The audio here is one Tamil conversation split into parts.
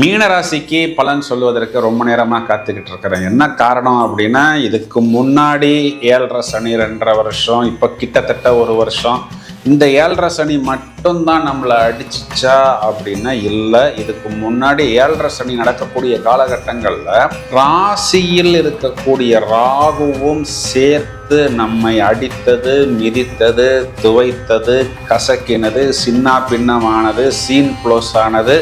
மீனராசிக்கு பலன் சொல்வதற்கு ரொம்ப நேரமாக காத்துக்கிட்டு இருக்கிறேன். என்ன காரணம் அப்படின்னா இதுக்கு முன்னாடி ஏழரை சனி ரெண்டரை வருஷம் இப்போ கிட்டத்தட்ட ஒரு வருஷம். இந்த ஏழரை சனி மட்டும்தான் நம்மளை அடிச்சிச்சா அப்படின்னா இல்லை. இதுக்கு முன்னாடி ஏழரை சனி நடக்கக்கூடிய காலகட்டங்களில் ராசியில் இருக்கக்கூடிய ராகுவும் சேர்த்து நம்மை அடித்தது மிதித்தது துவைத்தது கசக்கினது சின்ன பின்னமானது சீன் க்ளோஸ் ஆனது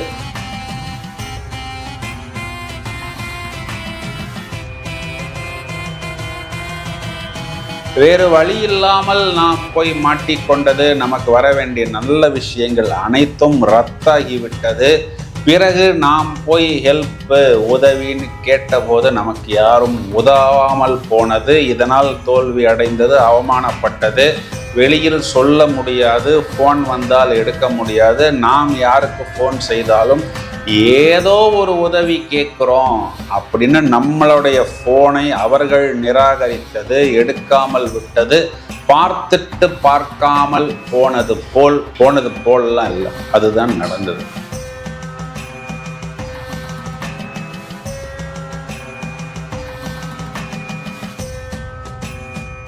வேறு வழி இல்லாமல் நாம் போய் மாட்டிக்கொண்டது நமக்கு வர வேண்டிய நல்ல விஷயங்கள் அனைத்தும் ரத்தாகிவிட்டது. பிறகு நாம் போய் ஹெல்ப் உதவின்னு கேட்டபோது நமக்கு யாரும் உதவாமல் போனது. இதனால் தோல்வி அடைந்தது அவமானப்பட்டது. வெளியில் சொல்ல முடியாது ஃபோன் வந்தால் எடுக்க முடியாது. நாம் யாருக்கு ஃபோன் செய்தாலும் ஏதோ ஒரு உதவி கேட்குறோம் அப்படின்னு நம்மளுடைய ஃபோனை அவர்கள் நிராகரித்தது எடுக்காமல் விட்டது பார்த்துட்டு பார்க்காமல் போனது போல் போனது போல்லாம் இல்லை. அதுதான் நடந்தது.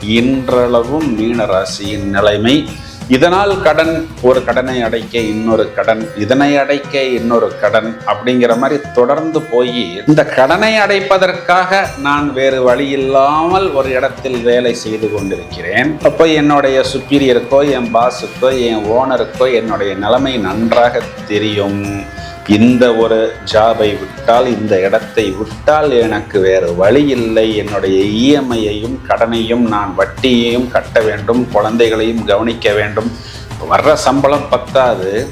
இன்றளவும் மீனராசியின் நிலைமை இதனால் கடன் ஒரு கடனை அடைக்க இன்னொரு கடன் இதனை அடைக்க இன்னொரு கடன் அப்படிங்கிற மாதிரி தொடர்ந்து போய் இந்த கடனை அடைப்பதற்காக நான் வேறு வழி இல்லாமல் ஒரு இடத்தில் வேலை செய்து கொண்டிருக்கிறேன். அப்போ என்னுடைய சுப்பீரியருக்கோ என் பாஸுக்கோ என் ஓனருக்கோ என்னுடைய நிலைமை நன்றாக தெரியும். இந்த ஒரு ஜாபை விட்டால் இந்த இடத்தை விட்டால் எனக்கு வேறு வழி இல்லை. என்னுடைய இஎம்ஐயையும் கடனையும் நான் வட்டியையும் கட்ட வேண்டும். குழந்தைகளையும் கவனிக்க வேண்டும். வர்ற சம்பளம் பத்தாது.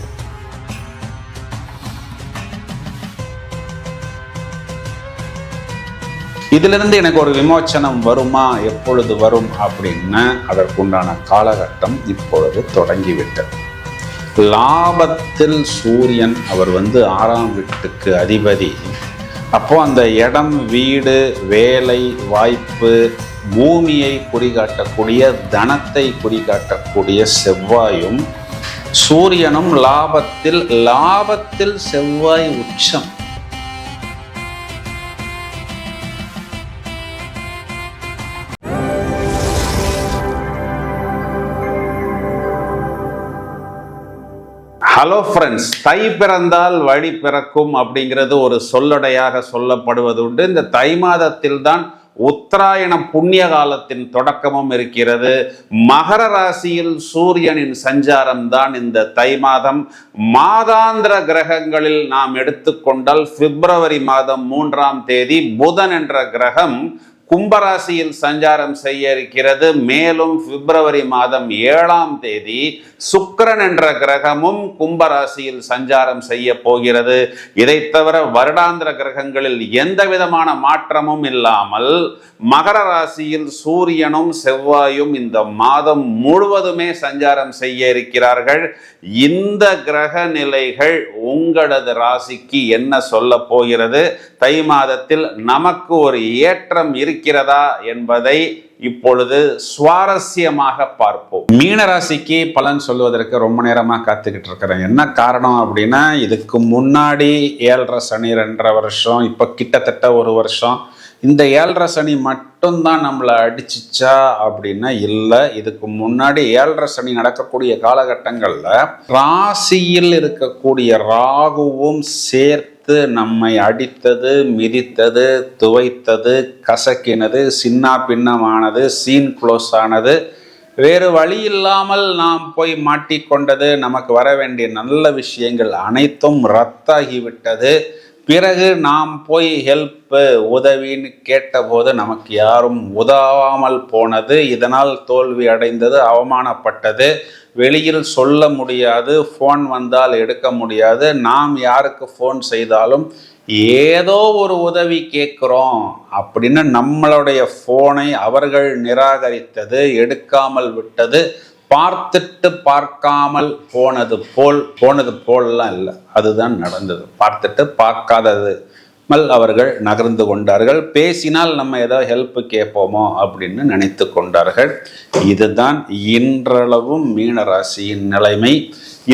இதிலிருந்து எனக்கு ஒரு விமோச்சனம் வருமா? எப்பொழுது வரும்? அப்படின்னு அதற்குண்டான காலகட்டம் இப்பொழுது தொடங்கிவிட்டது. லாபத்தில் சூரியன் அவர் வந்து ஆறாம் வீட்டுக்கு அதிபதி. அப்போ அந்த இடம் வீடு வேலை வாய்ப்பு பூமியை குறிகாட்டக்கூடிய தனத்தை குறிகாட்டக்கூடிய செவ்வாயும் சூரியனும் லாபத்தில் லாபத்தில் செவ்வாய் உச்சம். ஹலோ ஃப்ரெண்ட்ஸ் தை பிறந்தால் வழி பிறக்கும் அப்படிங்கிறது ஒரு சொல்லடையாக சொல்லப்படுவது உண்டு. இந்த தை மாதத்தில் தான் உத்தராயணம் புண்ணிய காலத்தின் தொடக்கமும் இருக்கிறது. மகர ராசியில் சூரியனின் சஞ்சாரம் தான் இந்த தை மாதம். மாதாந்திர கிரகங்களில் நாம் எடுத்துக்கொண்டால் பிப்ரவரி மாதம் மூன்றாம் தேதி புதன் என்ற கிரகம் கும்பராசியில் சஞ்சாரம் செய்ய இருக்கிறது. மேலும் பிப்ரவரி மாதம் ஏழாம் தேதி சுக்கிரன் என்ற கிரகமும் கும்பராசியில் சஞ்சாரம் செய்ய போகிறது. இதை தவிர வருடாந்திர கிரகங்களில் எந்த விதமான மாற்றமும் இல்லாமல் மகர ராசியில் சூரியனும் செவ்வாயும் இந்த மாதம் முழுவதுமே சஞ்சாரம் செய்ய இருக்கிறார்கள். இந்த கிரக நிலைகள் உங்களது ராசிக்கு என்ன சொல்ல போகிறது? தை மாதத்தில் நமக்கு ஒரு ஏற்றம் இருக்கிறதா என்பதை இப்பொழுது சுவாரஸ்யமாக பார்ப்போம். மீனராசிக்கு பலன் சொல்வதற்கு ரொம்ப நேரமாக காத்துக்கிட்டு இருக்கிறேன். என்ன காரணம் அப்படின்னா இதுக்கு முன்னாடி ஏழரை சனி ரெண்டரை வருஷம் இப்போ கிட்டத்தட்ட ஒரு வருஷம். இந்த ஏழரை சனி மட்டும்தான் நம்மளை அடிச்சிச்சா அப்படின்னா இல்லை. இதுக்கு முன்னாடி ஏழரை சனி நடக்கக்கூடிய காலகட்டங்களில் ராசியில் இருக்கக்கூடிய ராகுவும் சேர்த்து நம்மை அடித்தது மிதித்தது துவைத்தது கசக்கினது சின்ன பின்னமானது சீன் க்ளோஸ் ஆனது வேறு வழி இல்லாமல் நாம் போய் மாட்டிக்கொண்டது நமக்கு வர வேண்டிய நல்ல விஷயங்கள் அனைத்தும் ரத்தாகிவிட்டது. பிறகு நாம் போய் ஹெல்ப்பு உதவின்னு கேட்டபோது நமக்கு யாரும் உதவாமல் போனது இதனால் தோல்வி அடைந்தது அவமானப்பட்டது. வெளியில் சொல்ல முடியாது ஃபோன் வந்தால் எடுக்க முடியாது. நாம் யாருக்கு ஃபோன் செய்தாலும் ஏதோ ஒரு உதவி கேட்குறோம் அப்படின்னு நம்மளுடைய ஃபோனை அவர்கள் நிராகரித்தது எடுக்காமல் விட்டது பார்த்துட்டு பார்க்காமல் போனது போல் போனது போல்லாம் இல்லை. அதுதான் நடந்தது. பார்த்துட்டு பார்க்காதது. மல் அவர்கள் நகர்ந்து கொண்டார்கள். பேசினால் நம்ம ஏதாவது ஹெல்ப் கேட்போமோ அப்படின்னு நினைத்து கொண்டார்கள். இதுதான் இன்றளவும் மீனராசியின் நிலைமை.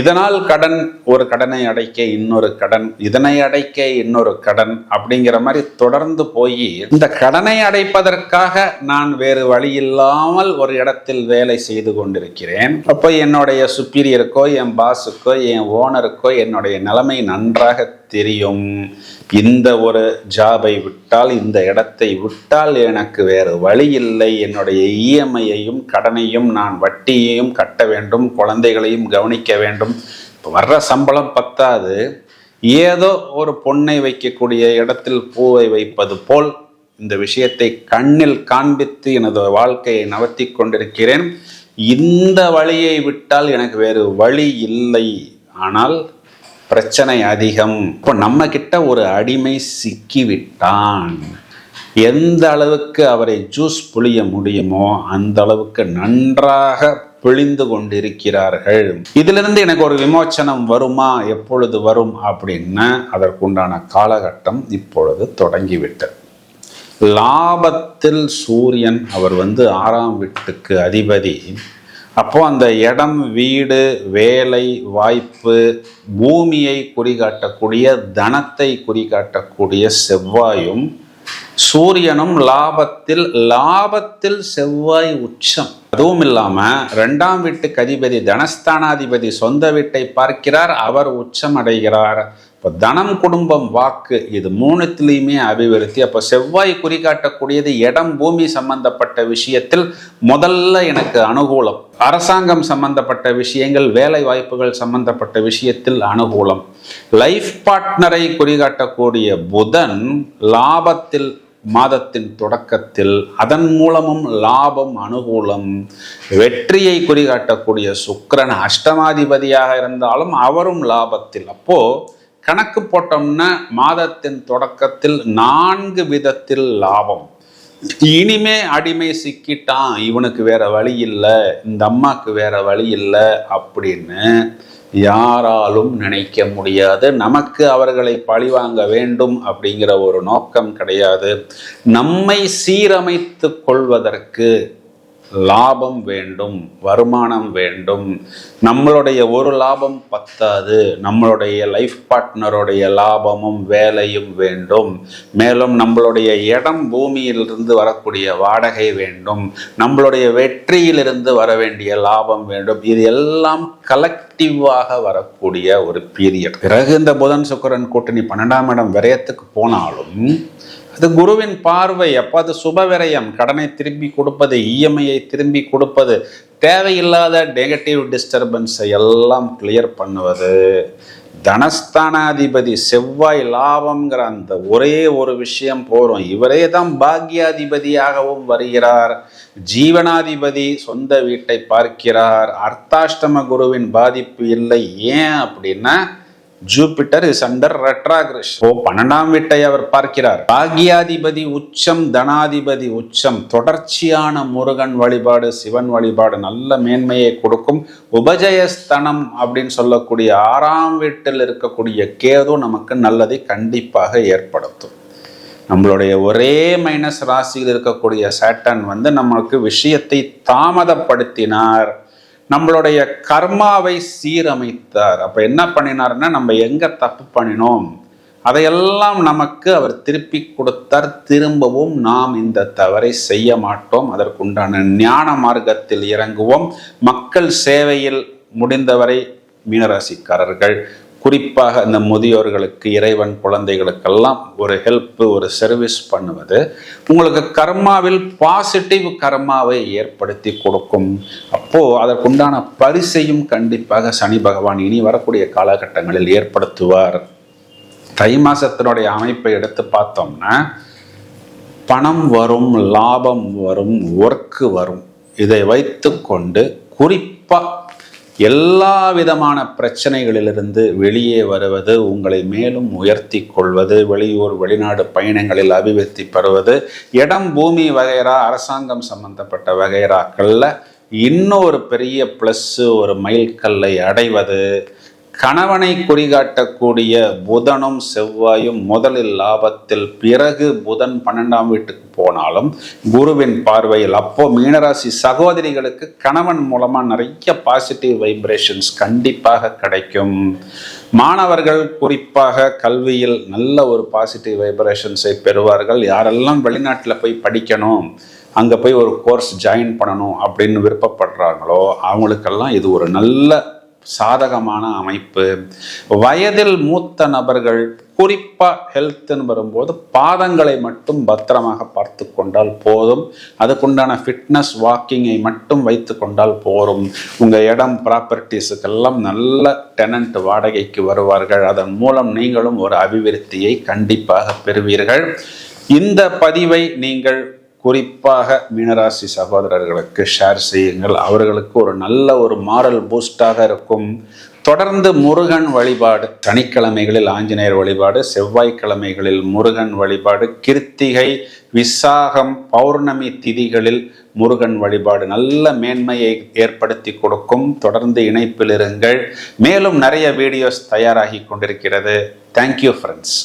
இதனால் கடன் ஒரு கடனை அடைக்க இன்னொரு கடன் இதனை அடைக்க இன்னொரு கடன் அப்படிங்கிற மாதிரி தொடர்ந்து போய் இந்த கடனை அடைப்பதற்காக நான் வேறு வழி இல்லாமல் ஒரு இடத்தில் வேலை செய்து கொண்டிருக்கிறேன். அப்போ என்னுடைய சுப்பீரியருக்கோ என் பாஸுக்கோ என் ஓனருக்கோ என்னுடைய நிலைமை நன்றாக தெரியும். இந்த ஒரு ஜாபை விட்டால் இந்த இடத்தை விட்டால் எனக்கு வேறு வழி இல்லை. என்னுடைய இஎம்ஐயையும் கடனையும் நான் வட்டியையும் கட்ட வேண்டும். குழந்தைகளையும் கவனிக்க வேண்டும். இப்போ வர்ற சம்பளம் பத்தாது. ஏதோ ஒரு பொண்ணை வைக்கக்கூடிய இடத்தில் பூவை வைப்பது போல் இந்த விஷயத்தை கண்ணில் காண்பித்து எனது வாழ்க்கையை நவர்த்தி கொண்டிருக்கிறேன். இந்த வழியை விட்டால் எனக்கு வேறு வழி இல்லை. ஆனால் பிரச்சனை அதிகம். இப்போ நம்ம கிட்ட ஒரு அடிமை சிக்கிவிட்டான். எந்த அளவுக்கு அவரை ஜூஸ் புளிய முடியுமோ அந்த அளவுக்கு நன்றாக பிழிந்து கொண்டிருக்கிறார்கள். இதிலிருந்து எனக்கு ஒரு விமோச்சனம் வருமா? எப்பொழுது வரும்? அப்படின்னா அதற்குண்டான காலகட்டம் இப்பொழுது தொடங்கிவிட்டது. லாபத்தில் சூரியன் அவர் வந்து ஆறாம் வீட்டுக்கு அதிபதி. அப்போ அந்த இடம் வீடு வேலை வாய்ப்பு பூமியை குறிகாட்டக்கூடிய தனத்தை குறிகாட்டக்கூடிய செவ்வாயும் சூரியனும் லாபத்தில் லாபத்தில் செவ்வாய் உச்சம். அதுவும் இல்லாம ரெண்டாம் வீட்டுக்கு அதிபதி தனஸ்தானாதிபதி சொந்த வீட்டை பார்க்கிறார் அவர் உச்சம் அடைகிறார். இப்போ தனம் குடும்பம் வாக்கு இது மூணுத்திலையுமே அபிவிருத்தி. அப்போ செவ்வாய் குறிகாட்டக்கூடியது இடம் பூமி சம்பந்தப்பட்ட விஷயத்தில் முதல்ல எனக்கு அனுகூலம். அரசாங்கம் சம்பந்தப்பட்ட விஷயங்கள் வேலை வாய்ப்புகள் சம்பந்தப்பட்ட விஷயத்தில் அனுகூலம். லைஃப் பார்ட்னரை குறிகாட்டக்கூடிய புதன் லாபத்தில் மாதத்தின் தொடக்கத்தில் அதன் மூலமும் லாபம் அனுகூலம். வெற்றியை குறிகாட்டக்கூடிய சுக்கரன் அஷ்டமாதிபதியாக இருந்தாலும் அவரும் லாபத்தில். அப்போது கணக்கு போட்டோம்னா மாதத்தின் தொடக்கத்தில் நான்கு விதத்தில் லாபம். இனிமே அடிமை சிக்கிட்டான் இவனுக்கு வேற வழி இல்லை இந்த அம்மாக்கு வேற வழி இல்லை அப்படின்னு யாராலும் நினைக்க முடியாது. நமக்கு அவர்களை பழிவாங்க வேண்டும் அப்படிங்கிற ஒரு நோக்கம் கிடையாது. நம்மை சீரமைத்து கொள்வதற்கு லாபம் வேண்டும் வருமானம் வேண்டும். நம்மளுடைய ஒரு லாபம் பத்தாது. நம்மளுடைய லைஃப் பார்ட்னருடைய லாபமும் வேலையும் வேண்டும். மேலும் நம்மளுடைய இடம் பூமியிலிருந்து வரக்கூடிய வாடகை வேண்டும். நம்மளுடைய வெற்றியிலிருந்து வர வேண்டிய லாபம் வேண்டும். இது எல்லாம் கலெக்டிவாக வரக்கூடிய ஒரு பீரியட் பிறகு இந்த புதன் சுக்கரன் கூட்டணி பன்னெண்டாம் இடம் விரயத்துக்கு போனாலும் அது குருவின் பார்வை அப்போ அது சுப விரயம். கடனை திரும்பி கொடுப்பது இஎம்ஐயை திரும்பி கொடுப்பது தேவையில்லாத நெகட்டிவ் டிஸ்டர்பன்ஸை எல்லாம் கிளியர் பண்ணுவது. தனஸ்தானாதிபதி செவ்வாய் லாபம்ங்கிற அந்த ஒரே ஒரு விஷயம் போகிறோம் இவரே தான் பாக்யாதிபதியாகவும் வருகிறார். ஜீவனாதிபதி சொந்த வீட்டை பார்க்கிறார். அர்த்தாஷ்டம குருவின் பாதிப்பு இல்லை. ஏன் அப்படின்னா ஜூபிட்டர் இஸ் அண்டர் ரெட்ராகிரஸ் ஓ பன்னெண்டாம் வீட்டை அவர் பார்க்கிறார். பாக்யாதிபதி உச்சம் தனாதிபதி உச்சம். தொடர்ச்சியான முருகன் வழிபாடு சிவன் வழிபாடு நல்ல மேன்மையை கொடுக்கும். உபஜயஸ்தனம் அப்படின்னு சொல்லக்கூடிய ஆறாம் வீட்டில் இருக்கக்கூடிய கேது நமக்கு நல்லதை கண்டிப்பாக ஏற்படுத்தும். நம்மளுடைய ஒரே மைனஸ் ராசியில் இருக்கக்கூடிய சேட்டன் வந்து நமக்கு விஷயத்தை தாமதப்படுத்தினார். நம்மளுடைய கர்மாவை சீரமைத்தார். அப்ப என்ன பண்ணினார்னா நம்ம எங்க தப்பு பண்ணினோம் அதையெல்லாம் நமக்கு அவர் திருப்பி கொடுத்தார். திரும்பவும் நாம் இந்த தவறை செய்ய மாட்டோம். அதற்குண்டான ஞான மார்க்கத்தில் இறங்குவோம். மக்கள் சேவையில் முடிந்தவரை மீனராசிக்காரர்கள். குறிப்பாக இந்த முதியோர்களுக்கு இறைவன் குழந்தைகளுக்கெல்லாம் ஒரு ஹெல்ப் ஒரு சர்வீஸ் பண்ணுவது உங்களுக்கு கர்மாவில் பாசிட்டிவ் கர்மாவை ஏற்படுத்தி கொடுக்கும். அப்போ அதற்குண்டான பரிசையும் கண்டிப்பாக சனி பகவான் இனி வரக்கூடிய காலகட்டங்களில் ஏற்படுத்துவார். தை மாசத்தினுடைய அமைப்பை எடுத்து பார்த்தோம்னா பணம் வரும் லாபம் வரும் ஒர்க்கு வரும். இதை வைத்து கொண்டு குறிப்பாக எல்லா விதமான பிரச்சனைகளிலிருந்து வெளியே வருவது உங்களை மேலும் உயர்த்தி கொள்வது வெளியூர் வெளிநாடு பயணங்களில் அபிவிருத்தி பெறுவது இடம் பூமி வகைரா அரசாங்கம் சம்பந்தப்பட்ட வகைராக்களில் இன்னொரு பெரிய ப்ளஸ்ஸு ஒரு மைல்கல்லை அடைவது கணவனை குறிகாட்டக்கூடிய புதனும் செவ்வாயும் முதலில் லாபத்தில் பிறகு புதன் பன்னெண்டாம் வீட்டுக்கு போனாலும் குருவின் பார்வையில் அப்போ மீனராசி சகோதரிகளுக்கு கணவன் மூலமா நிறைய பாசிட்டிவ் வைப்ரேஷன்ஸ் கண்டிப்பாக கிடைக்கும். மாணவர்கள் குறிப்பாக கல்வியில் நல்ல ஒரு பாசிட்டிவ் வைப்ரேஷன்ஸை பெறுவார்கள். யாரெல்லாம் வெளிநாட்டில் போய் படிக்கணும் அங்கே போய் ஒரு கோர்ஸ் ஜாயின் பண்ணணும் அப்படின்னு விருப்பப்படுறாங்களோ அவங்களுக்கெல்லாம் இது ஒரு நல்ல சாதகமான அமைப்பு. வயதில் மூத்த நபர்கள் குறிப்பாக ஹெல்த்னு வரும்போது பாதங்களை மட்டும் பத்திரமாக பார்த்து கொண்டால் போதும். அதுக்குண்டான ஃபிட்னஸ் வாக்கிங்கை மட்டும் வைத்து கொண்டால் போதும் உங்கள் இடம் ப்ராப்பர்ட்டிஸுக்கெல்லாம் நல்ல டெனண்ட் வாடகைக்கு வருவார்கள். அதன் மூலம் நீங்களும் ஒரு அபிவிருத்தியை கண்டிப்பாக பெறுவீர்கள். இந்த பதிவை நீங்கள் குறிப்பாக மீனராசி சகோதரர்களுக்கு ஷேர் செய்யுங்கள். அவர்களுக்கு ஒரு நல்ல ஒரு மாரல் பூஸ்டாக இருக்கும். தொடர்ந்து முருகன் வழிபாடு சனிக்கிழமைகளில் ஆஞ்சநேயர் வழிபாடு செவ்வாய்க்கிழமைகளில் முருகன் வழிபாடு கிருத்திகை விசாகம் பௌர்ணமி திதிகளில் முருகன் வழிபாடு நல்ல மேன்மையை ஏற்படுத்தி கொடுக்கும். தொடர்ந்து இணைப்பில் இருங்கள். மேலும் நிறைய வீடியோஸ் தயாராகி கொண்டிருக்கிறது. Thank you friends